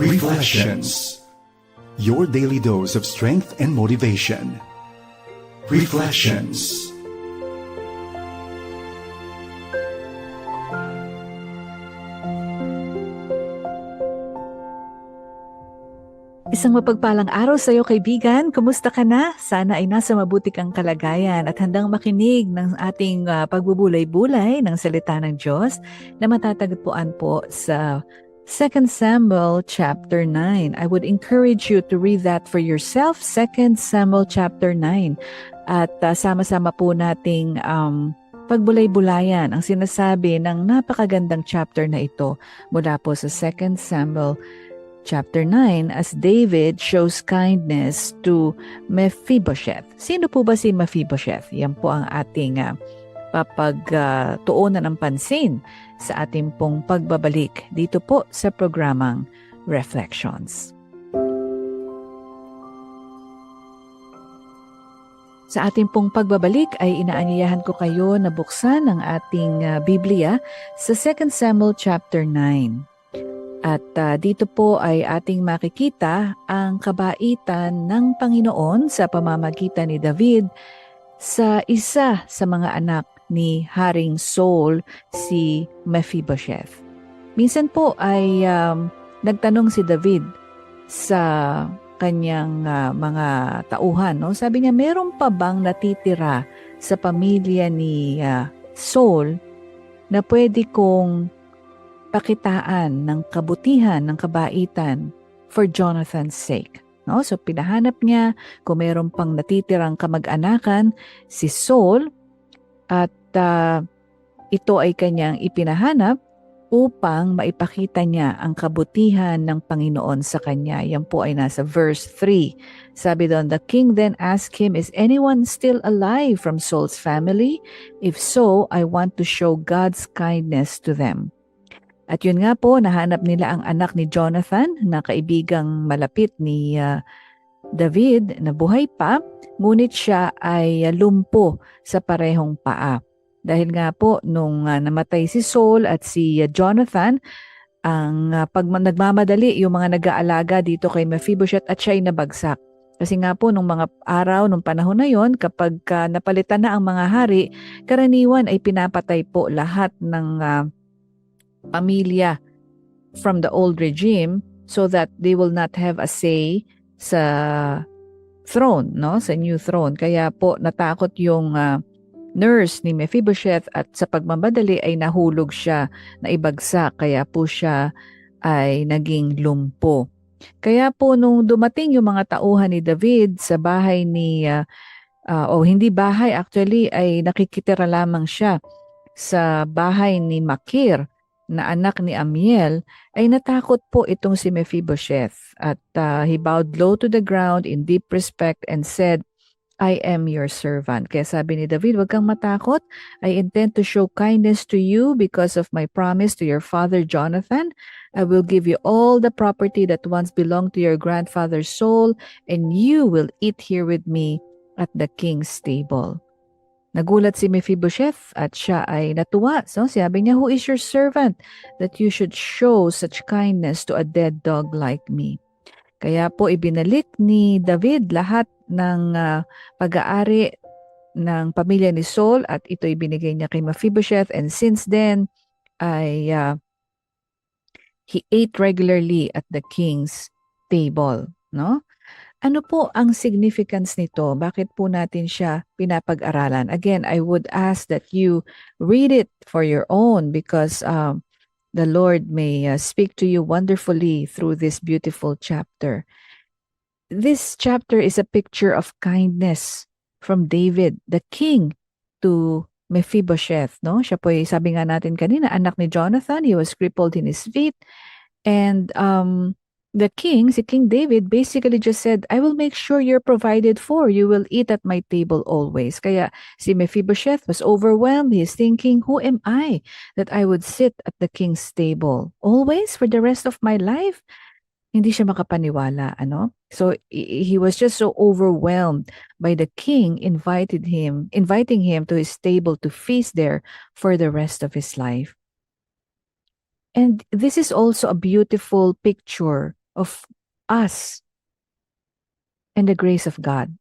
Reflections Your daily dose of strength and motivation. Reflections Isang mapagpalang araw sa iyo kaibigan. Kumusta ka na? Sana ay nasa mabuti kang kalagayan at handang makinig ng ating uh, pagbubulay-bulay ng salita ng Diyos na matatagpuan po sa 2 Samuel chapter 9. I would encourage you to read that for yourself, 2 Samuel chapter 9. At uh, sama-sama po nating um, pagbulay-bulayan ang sinasabi ng napakagandang chapter na ito mula po sa 2 Samuel chapter 9 as David shows kindness to Mephibosheth. Sino po ba si Mephibosheth? Yan po ang ating uh, papagtuunan uh, ng pansin sa ating pong pagbabalik dito po sa programang Reflections. Sa ating pong pagbabalik ay inaanyayahan ko kayo na buksan ang ating uh, Biblia sa 2 Samuel chapter 9. At uh, dito po ay ating makikita ang kabaitan ng Panginoon sa pamamagitan ni David sa isa sa mga anak ni Haring Saul, si Mephibosheth. Minsan po ay um, nagtanong si David sa kanyang uh, mga tauhan. No? Sabi niya, meron pa bang natitira sa pamilya ni uh, Saul na pwede kong pakitaan ng kabutihan, ng kabaitan for Jonathan's sake. No? So pinahanap niya kung mayroon pang natitirang kamag-anakan si Saul at uh, ito ay kanyang ipinahanap upang maipakita niya ang kabutihan ng Panginoon sa kanya. Yan po ay nasa verse 3. Sabi doon, The king then asked him, Is anyone still alive from Saul's family? If so, I want to show God's kindness to them. At yun nga po, nahanap nila ang anak ni Jonathan na kaibigang malapit ni uh, David na buhay pa, ngunit siya ay lumpo sa parehong paa. Dahil nga po, nung uh, namatay si Saul at si uh, Jonathan, ang uh, pag nagmamadali yung mga nag-aalaga dito kay Mephibosheth at siya ay nabagsak. Kasi nga po, nung mga araw, nung panahon na yon, kapag uh, napalitan na ang mga hari, karaniwan ay pinapatay po lahat ng uh, pamilya from the old regime so that they will not have a say sa throne, no? Sa new throne. Kaya po natakot yung uh, nurse ni Mephibosheth at sa pagmamadali ay nahulog siya na ibagsak kaya po siya ay naging lumpo. Kaya po nung dumating yung mga tauhan ni David sa bahay ni uh, uh, o oh, hindi bahay actually ay nakikitira lamang siya sa bahay ni Makir na anak ni Amiel ay natakot po itong si Mephibosheth at uh, he bowed low to the ground in deep respect and said, I am your servant. Kaya sabi ni David, wag kang matakot. I intend to show kindness to you because of my promise to your father Jonathan. I will give you all the property that once belonged to your grandfather Saul, and you will eat here with me at the king's table. Nagulat si Mephibosheth at siya ay natuwa. So sabi niya, Who is your servant that you should show such kindness to a dead dog like me? Kaya po ibinalik ni David lahat ng uh, pag-aari ng pamilya ni Saul at ito ibinigay niya kay Mephibosheth and since then ay uh, he ate regularly at the king's table, no? Ano po ang significance nito? Bakit po natin siya pinapag-aralan? Again, I would ask that you read it for your own because um, the Lord may uh, speak to you wonderfully through this beautiful chapter. This chapter is a picture of kindness from David, the king, to Mephibosheth. No? Siya po, sabi nga natin kanina, anak ni Jonathan. He was crippled in his feet. And um, the king, si King David, basically just said, I will make sure you're provided for. You will eat at my table always. Kaya si Mephibosheth was overwhelmed. He's thinking, who am I that I would sit at the king's table always for the rest of my life? Hindi siya makapaniwala, ano? So he was just so overwhelmed by the king invited him, inviting him to his table to feast there for the rest of his life. And this is also a beautiful picture of us and the grace of God.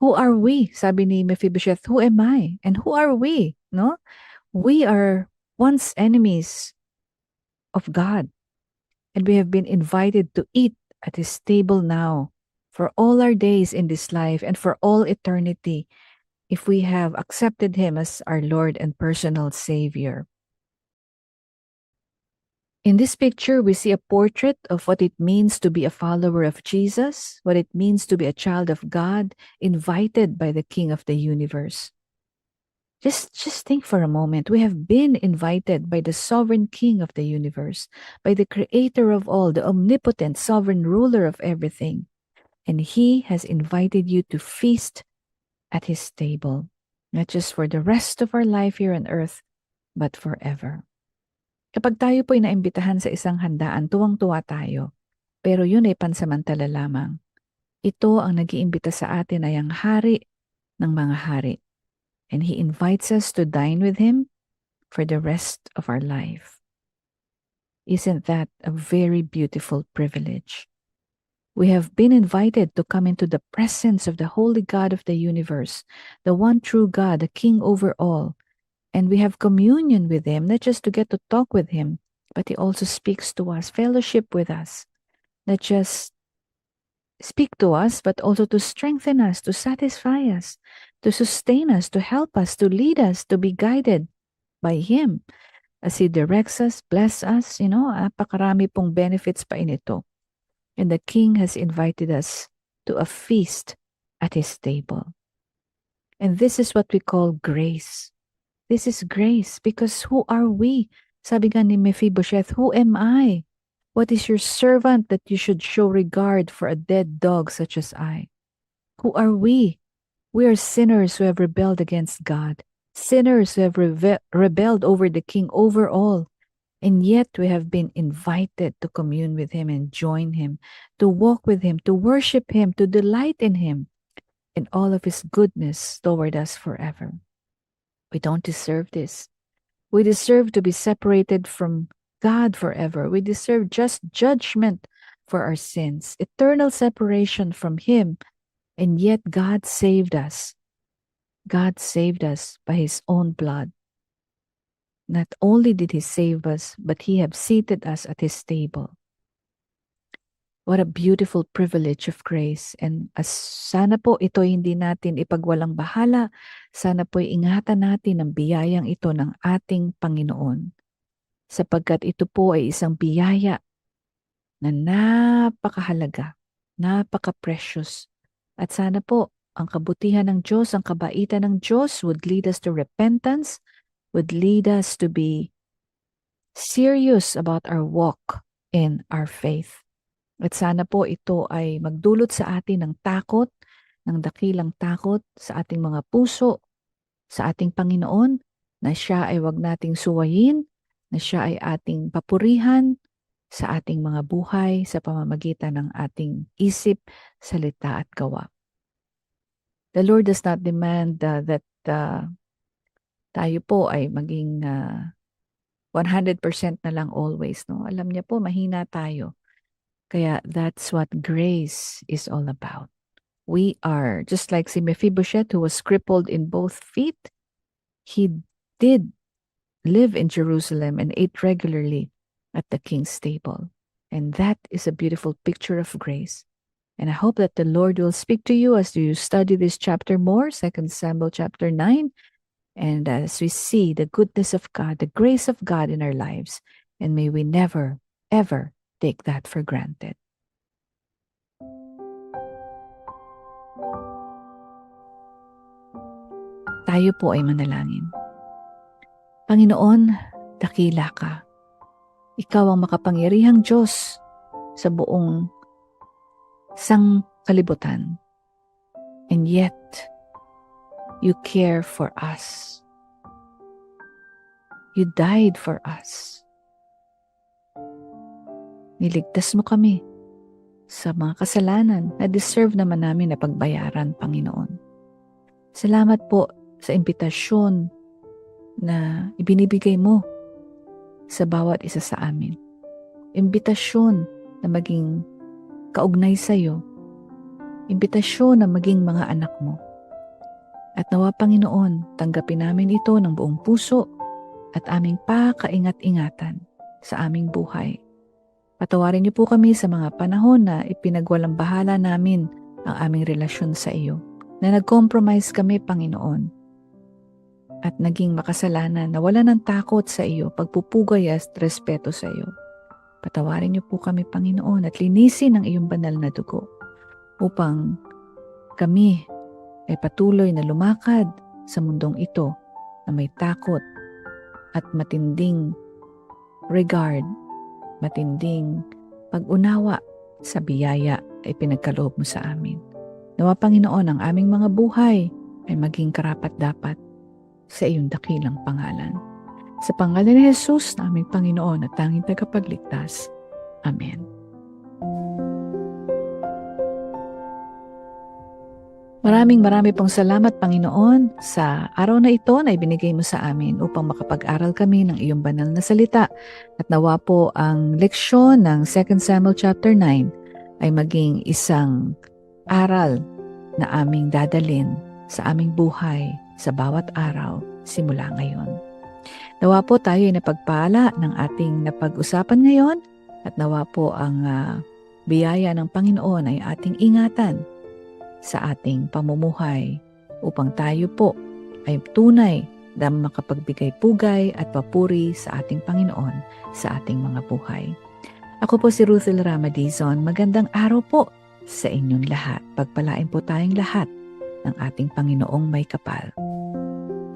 Who are we? Sabi ni Mephibosheth, who am I? And who are we? No? We are once enemies of God. And we have been invited to eat at his table now for all our days in this life and for all eternity if we have accepted him as our Lord and personal Savior. In this picture, we see a portrait of what it means to be a follower of Jesus, what it means to be a child of God, invited by the King of the universe. Just, just think for a moment. We have been invited by the sovereign King of the universe, by the Creator of all, the omnipotent sovereign ruler of everything. And He has invited you to feast at His table, not just for the rest of our life here on earth, but forever. Kapag tayo po ay naimbitahan sa isang handaan, tuwang-tuwa tayo. Pero yun ay pansamantala lamang. Ito ang nag-iimbita sa atin ay ang hari ng mga hari. And He invites us to dine with Him for the rest of our life. Isn't that a very beautiful privilege? We have been invited to come into the presence of the Holy God of the universe, the one true God, the King over all, and we have communion with him not just to get to talk with him but he also speaks to us fellowship with us not just speak to us but also to strengthen us to satisfy us to sustain us to help us to lead us to be guided by him as he directs us bless us you know apakarami pong benefits pa inito and the king has invited us to a feast at his table and this is what we call grace This is grace because who are we? Sabi nga ni Mephibosheth, who am I? What is your servant that you should show regard for a dead dog such as I? Who are we? We are sinners who have rebelled against God, sinners who have rebelled over the King over all. And yet we have been invited to commune with Him and join Him, to walk with Him, to worship Him, to delight in Him, in all of His goodness toward us forever. We don't deserve this. We deserve to be separated from God forever. We deserve just judgment for our sins, eternal separation from Him. And yet God saved us. God saved us by His own blood. Not only did He save us, but He have seated us at His table. What a beautiful privilege of grace. And as sana po ito hindi natin ipagwalang bahala, sana po ingatan natin ang biyayang ito ng ating Panginoon. Sapagkat ito po ay isang biyaya na napakahalaga, napaka-precious. At sana po ang kabutihan ng Diyos, ang kabaitan ng Diyos would lead us to repentance, would lead us to be serious about our walk in our faith. At sana po ito ay magdulot sa atin ng takot, ng dakilang takot sa ating mga puso, sa ating Panginoon, na siya ay wag nating suwayin, na siya ay ating papurihan sa ating mga buhay sa pamamagitan ng ating isip, salita at gawa. The Lord does not demand uh, that uh, tayo po ay maging uh, 100% na lang always. No? Alam niya po, mahina tayo. Kaya that's what grace is all about. We are, just like si Mephibosheth who was crippled in both feet, he did live in Jerusalem and ate regularly at the king's table. And that is a beautiful picture of grace. And I hope that the Lord will speak to you as you study this chapter more, Second Samuel chapter 9, and as we see the goodness of God, the grace of God in our lives. And may we never, ever take that for granted. Tayo po ay manalangin. Panginoon, dakila ka. Ikaw ang makapangyarihang Diyos sa buong sang kalibutan. And yet, you care for us. You died for us. Niligtas mo kami sa mga kasalanan na deserve naman namin na pagbayaran, Panginoon. Salamat po sa imbitasyon na ibinibigay mo sa bawat isa sa amin. Imbitasyon na maging kaugnay sa iyo. Imbitasyon na maging mga anak mo. At nawa Panginoon, tanggapin namin ito ng buong puso at aming pakaingat-ingatan sa aming buhay. Patawarin niyo po kami sa mga panahon na ipinagwalang bahala namin ang aming relasyon sa iyo. Na nag-compromise kami, Panginoon. At naging makasalanan na wala ng takot sa iyo, pagpupugay at respeto sa iyo. Patawarin niyo po kami, Panginoon, at linisin ang iyong banal na dugo upang kami ay patuloy na lumakad sa mundong ito na may takot at matinding regard, matinding pag-unawa sa biyaya ay pinagkaloob mo sa amin. Nawa Panginoon ang aming mga buhay ay maging karapat-dapat sa iyong dakilang pangalan. Sa pangalan ni Jesus na aming Panginoon at tanging tagapagligtas. Amen. Maraming marami pong salamat Panginoon sa araw na ito na ibinigay mo sa amin upang makapag-aral kami ng iyong banal na salita at nawa po ang leksyon ng 2 Samuel chapter 9 ay maging isang aral na aming dadalin sa aming buhay sa bawat araw simula ngayon. Nawa po tayo ay napagpala ng ating napag-usapan ngayon at nawa po ang ah, biyaya ng Panginoon ay ating ingatan sa ating pamumuhay upang tayo po ay tunay na makapagbigay pugay at papuri sa ating Panginoon sa ating mga buhay. Ako po si Ruthel Ramadizon. Magandang araw po sa inyong lahat. Pagpalain po tayong lahat ng ating Panginoong may kapal.